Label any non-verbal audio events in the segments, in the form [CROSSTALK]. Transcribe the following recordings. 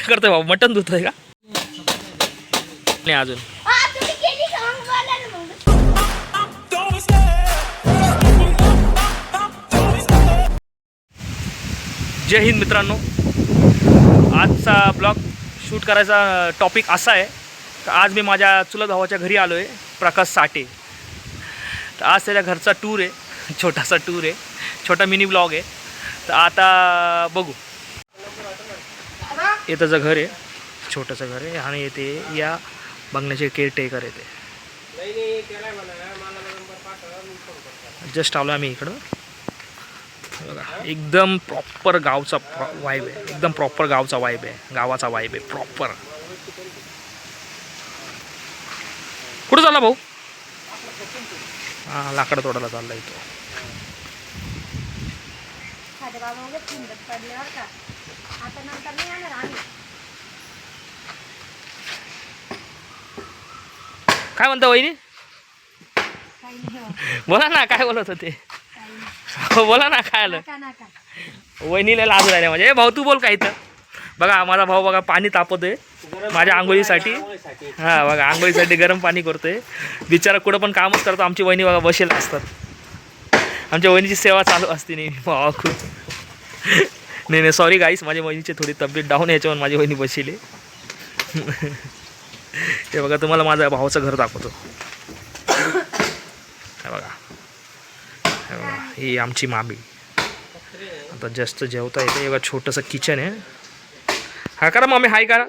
काय करतोय भाऊ? मटण धुतोय का? नाही अजून. जय हिंद मित्रांनो. आजचा ब्लॉग शूट करायचा टॉपिक असा आहे. तर आज मी माझ्या चुलत भावाच्या घरी आलो आहे प्रकाश साठे. तर आज त्याच्या घरचा टूर आहे. छोटासा टूर आहे. छोटा मिनी ब्लॉग आहे. तर आता बघू. हे त्याचं घर आहे छोटंसं घर आहे आणि येते या बंगल्याचे केअरटेकर येते जस्ट आलो आम्ही इकडं. बघा एकदम प्रॉपर गावचा प्रॉ वाईब आहे. एकदम प्रॉपर गावचा वाईब आहे. गावाचा वाईब आहे प्रॉपर कुठं चालला भाऊ? हां लाकडं तोडायला चालला इथं काय म्हणता वहिनी? हो, बोला ना काय बोलत होते. हो बोला ना काय आलं? वहिनीला लाज राहिले म्हणजे ए भाऊ तू बोल काय इथं? बघा माझा भाऊ बघा पाणी तापवतोय माझ्या आंघोळीसाठी. हां बघा आंघोळीसाठी गरम पाणी करतोय. बिचारा कुठं पण कामच करतो. आमची वहिनी बघा बसेल असतात. आमच्या वहिनीची सेवा चालू असते नेहमी. भावा खूप नाही नाही सॉरी गाईस माझ्या वहिनीची थोडी तब्येत डाऊन याच्यावर माझी वहिनी बसली ते बघा तुम्हाला माझ्या भावाचं घर दाखवतो. हे बघा. हे बघा ही आमची मामी. आता जास्त जेवता येते. एवढं छोटंसं किचन आहे. हा करा मम्मी हाय करा.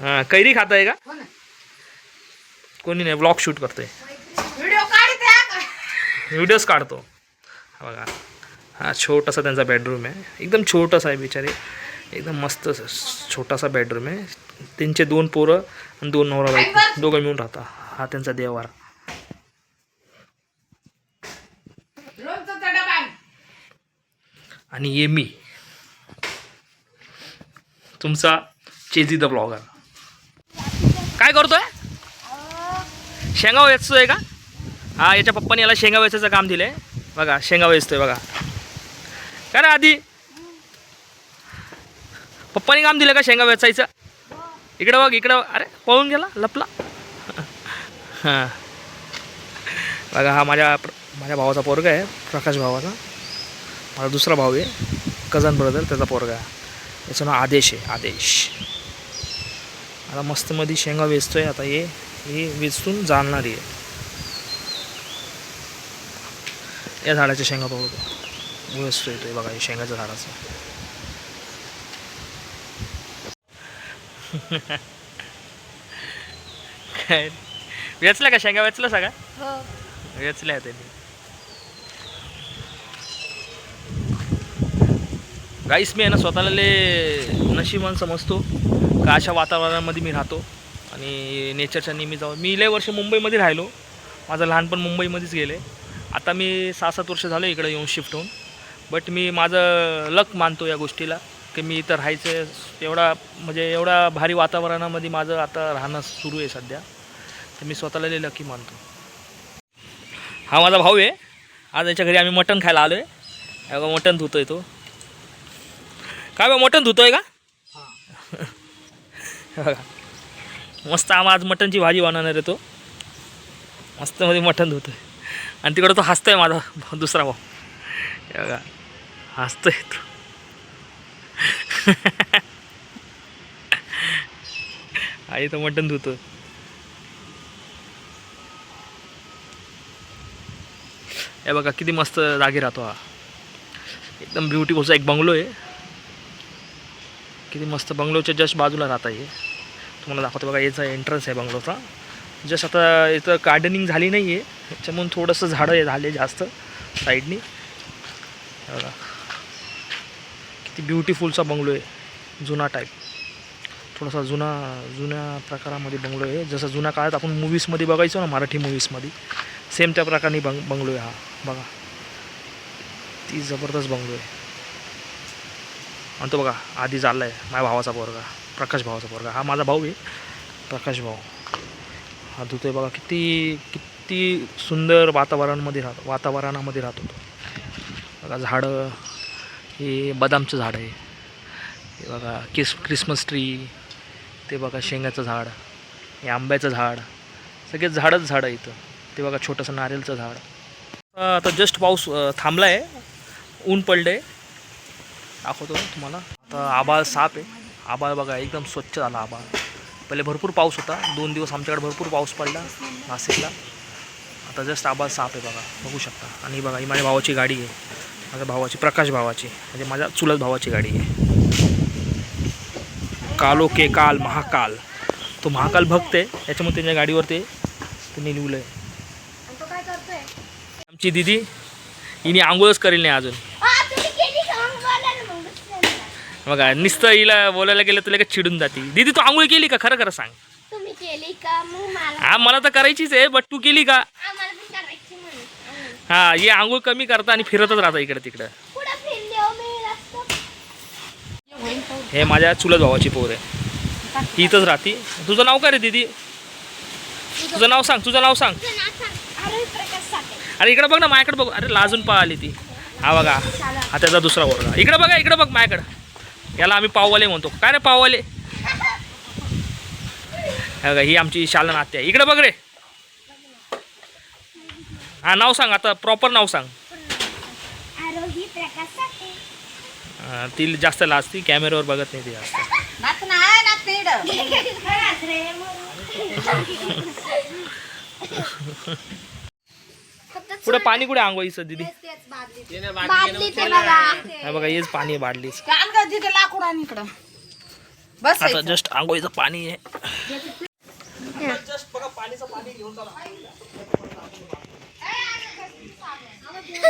हां कैरी खाता आहे का कोणी नाही ब्लॉग शूट करतोय. व्हिडिओज काढतो हा बघा. हा छोटासा त्यांचा बेडरूम आहे. एकदम छोटासा आहे बिचारे. एकदम मस्त छोटासा बेडरूम आहे. त्यांचे दोन पोरं आणि दोन नवरा बायको. दोघं मिळून राहता. हा त्यांचा देवार आणि ये मी. तुमचा चेजी द ब्लॉगर काय करतोय? शेंगा वेचतोय का? हा याच्या पप्पाने याला शेंगा वेचायचं काम दिलंय. बघा शेंगा वेचतोय बघा. काय ना आधी? पप्पाने काम दिलं का शेंगा वेचायचं? इकडं बघ इकडं अरे पळून गेला लपला. हां. बघा हा माझ्या प्र- माझ्या भावाचा पोरगा आहे प्रकाश भावाचा. माझा दुसरा भाऊ आहे कझन ब्रदर त्याचा पोरगा आहे. याचं नाव आदेश आहे आदेश. आता मस्तमध्ये शेंगा शेंगा वेचतोय आता हे हे वेचून जाणणारी आहे. या झाडाच्या शेंगा पाहतो वेचतोय तो आहे बघा हे शेंगाच्या झाडाचं. काय? वेचला का शेंगा? वेचला सगळा? हो. वेचल्या त्यांनी गाईस मी आहे ना स्वतःला ले नशिबान समजतो. का अशा वातावरणामध्ये मी राहतो. आणि नेचरच्या नेहमी जाऊन मी लय वर्ष मुंबईमध्ये राहिलो. माझं लहानपण मुंबईमध्येच गेले. आता मी सहा सात वर्ष झालं इकडे येऊन शिफ्ट होऊन. बट मी माझं लक मानतो या गोष्टीला. की मी इथं राहायचं एवढा म्हणजे एवढा भारी वातावरणामध्ये माझं आता राहणं सुरू आहे सध्या. तर मी स्वतःला लई लकी मानतो. हा माझा भाऊ आहे. आज याच्या घरी आम्ही मटण खायला आलो आहे बघा मटण आहे तो. काय बा मटण आहे का? [LAUGHS] बघा. मस्त आम्हा आज मटणची भाजी बनवणार आहे तो. मस्त मध्ये मटण आहे आणि तिकडं तो हसतोय माझा दुसरा भाऊ. हे बघा हसतोय तो. [LAUGHS] आई तर मटण धुतो. हे बघा किती मस्त जागी राहतो हा. एकदम ब्युटिफुलचा एक बंगलो आहे. किती मस्त बंगलोच्या जस्ट बाजूला राहता हे. तुम्हाला दाखवतो बघा याचा एंट्रन्स आहे बंगलोचा जस्ट आता इथं गार्डनिंग झाली नाही आहे त्याच्यामुळं थोडंसं झाडं झाले जास्त साईडनी बघा. किती ब्युटिफुलचा बंगलो आहे. जुना टाईप थोडासा जुना जुन्या प्रकारामध्ये बंगलो आहे. जसं जुन्या काळात आपण मूवीजमध्ये बघायचो ना मराठी मूवीजमध्ये सेम त्या प्रकारे बंग बंगलो आहे हा. बघा. ती जबरदस्त बंगलो आहे. आणि तो बघा आधी चालला आहे माझ्या भावाचा पोरगा प्रकाश भावाचा पोरगा. हा माझा भाऊ आहे. प्रकाश भाऊ. हा आहे बघा किती किती सुंदर वातावरणामध्ये राहतो वातावरणामध्ये राहतो तो. बघा झाडं हे बदामचं झाड आहे. हे बघा किस क्रिसमस ट्री ते बघा शेंगाचं झाड हे आंब्याचं झाड सगळे झाडच झाडं इथं. ते बघा छोटंसं नारेलचं झाड. आता जस्ट पाऊस थांबला आहे ऊन पडलं आहे दाखवतो तुम्हाला. आता आबाळ साप आहे. आबाळ बघा एकदम स्वच्छ झाला आबाळ. पहिले भरपूर पाऊस होता. दोन दिवस आमच्याकडे भरपूर पाऊस पडला नाशिकला. आता जस्ट आबाळ साप आहे बघा. बघू शकता. आणि बघा ही माझ्या भावाची गाडी आहे. माझ्या भावाची प्रकाश भावाची. म्हणजे माझ्या चुलत भावाची गाडी आहे. कालो के काल महाकाल. तो महाकाल भक्त आहे. त्याच्यामुळे त्यांच्या गाडीवर ते त्यांनी लिहिलं आहे आमची दिदी हिने आंघोळच करेल नाही अजून. बघा नुसतं हिला बोलायला गेलं तुला का चिडून जाते. दिदी तू आंघोळ केली का? खरं खरं सांग. तुम्ही केली का? मग मला. हा मला तर करायचीच आहे बट तू केली का आम्हाला पण करायची म्हणून हा हे आंघोळ कमी करता आणि फिरतच राहता इकडं तिकडं. हो हे माझ्या चुलत भावाची पोर आहे. ही इथंच राहते. तुझं नाव काय रे दिदी? तुझं नाव सांग तुझं नाव सांग. अरे इकडे बघ ना माझ्याकडे बघ. अरे लाजून पा आली ती. हा बघा हा त्याचा दुसरा वर्ग इकडे बघा इकडे बघ माझ्याकडं. याला आम्ही पाववाले म्हणतो. काय रे पाववाले? हे बघा ही आमची शालन आत्या आहे. इकडे बघ रे. हा नाव सांग आता प्रॉपर नाव सांग. आरोही प्रकाश साठे हा, ती जास्त लाजती कॅमेऱ्यावर बघत नाही ती जास्त. नाही. फक्त पुढे पाणी कुठे आंघोळीचं दिदी? बघा. हा बघा हेच पाणी आहे बाटलीच का आण गं तिथे लाकूड आण इकडं. बस आता जस्ट आंघोळीचं पाणी आहे.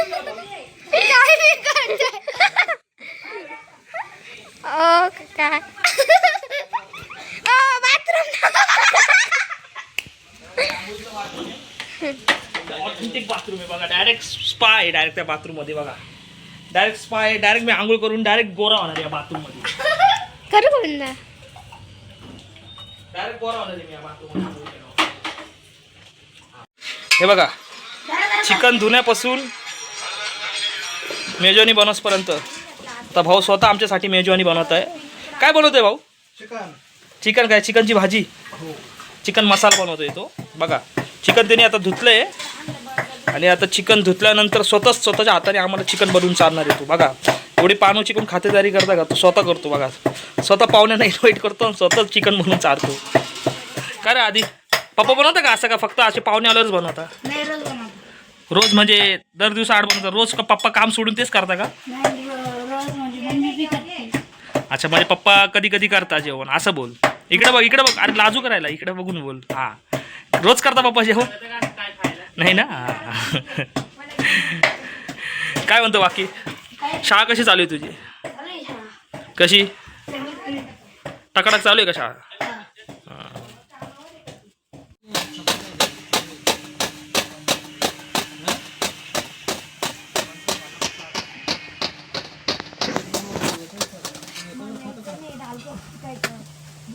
काय मी करते. ओ काय ओ बाथरूम ऑथेंटिक बाथरूम आहे बघा. डायरेक्ट स्पा आहे डायरेक्ट त्या बाथरूममध्ये बघा. डायरेक्ट स्पा आहे डायरेक्ट मी आंघोळ करून डायरेक्ट गोरा होणार या बाथरूममध्ये. करू म्हणलं डायरेक्ट गोरा होणार मी या बाथरूममध्ये. हे बघा. चिकन धुण्यापासून मेजवानी बनवसपर्यंत आता भाऊ स्वतः आमच्यासाठी मेजवानी बनवत आहे. काय बनवतोय भाऊ? चिकन. चिकन काय? चिकनची भाजी? चिकन मसाला बनवतोय तो. बघा चिकन त्याने आता धुतलंय. आणि आता चिकन धुतल्यानंतर स्वतःच स्वतःच्या हाताने आम्हाला चिकन बनवून चालणार आहे तो. बघा एवढी पानू चिकन खातेदारी करता का? तो स्वतः करतो बघा. स्वतः पाहुण्यांना इन्व्हाइट करतो आणि स्वतःच चिकन बनवून चालतो काय रे आधी पप्पा बनवता का असं का? फक्त असे पाहुणे आल्यावरच बनवतो? रोज म्हणजे दर दिवस आठ बनवता रोज का पप्पा काम सोडून तेच करता का? नाही रोज म्हणजे मम्मी बी करते अच्छा पप्पा कधी कधी करता जेवण. असं बोल. इकडे बघ इकडे बघ. अरे लाजू करायला इकडे बघून बोल. हा. रोज करता पप्पा जेवण? नाही ना? हा. काय म्हणतो बाकी? शाळा कशी चालू आहे तुझी? कशी? टकाटक चालू आहे का शाळा हा.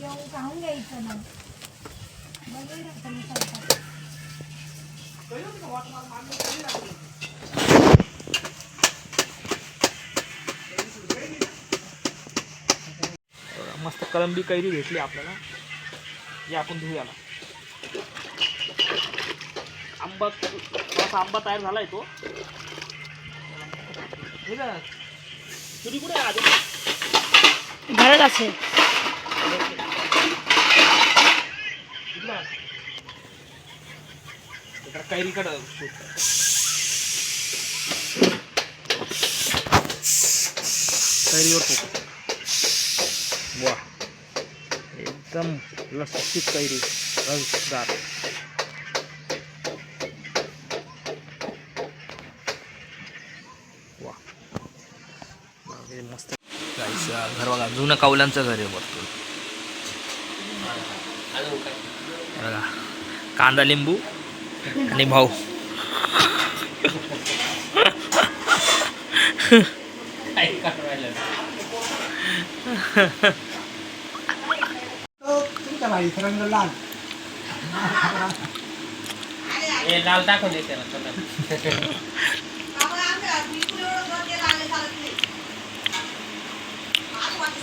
घ्यायचं मग. मस्त कलंबी कैरी भेटली आपल्याला. जे आपण धुयाला. आंबा थोडासा आंबा तयार झालाय तो. हे का? तुझी कुठे आहे आधी घरात असेल इकडं आण. कैरीकडं शोध. कैरीवर फोकस वा. एकदम लसलशीत कैरी. रसदार. वा. मस्त. गाईचं घर बघा जुनं कावल्यांचं घर आहे वरतून बघा. कांदा लिंबू. आणि भाऊ. लाल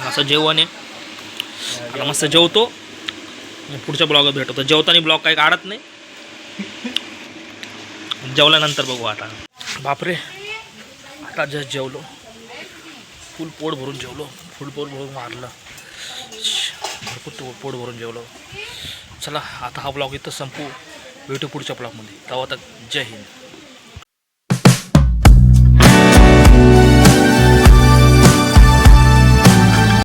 असं जेवण आहे. मस्त जेवतो. पुढच्या ब्लॉगात भेटतो तर जेवताना ब्लॉग काही काढत नाही. जेवल्यानंतर बघू आता. बापरे. आता जस्ट जेवलो. फुल पोट भरून जेवलो. फुल पोट भरून मारलं. भरपूर तो- पोट भरून जेवलो. चला आता हा ब्लॉग इथं संपू. भेटू पुढच्या ब्लॉगमध्ये तेव्हा तर जय हिंद.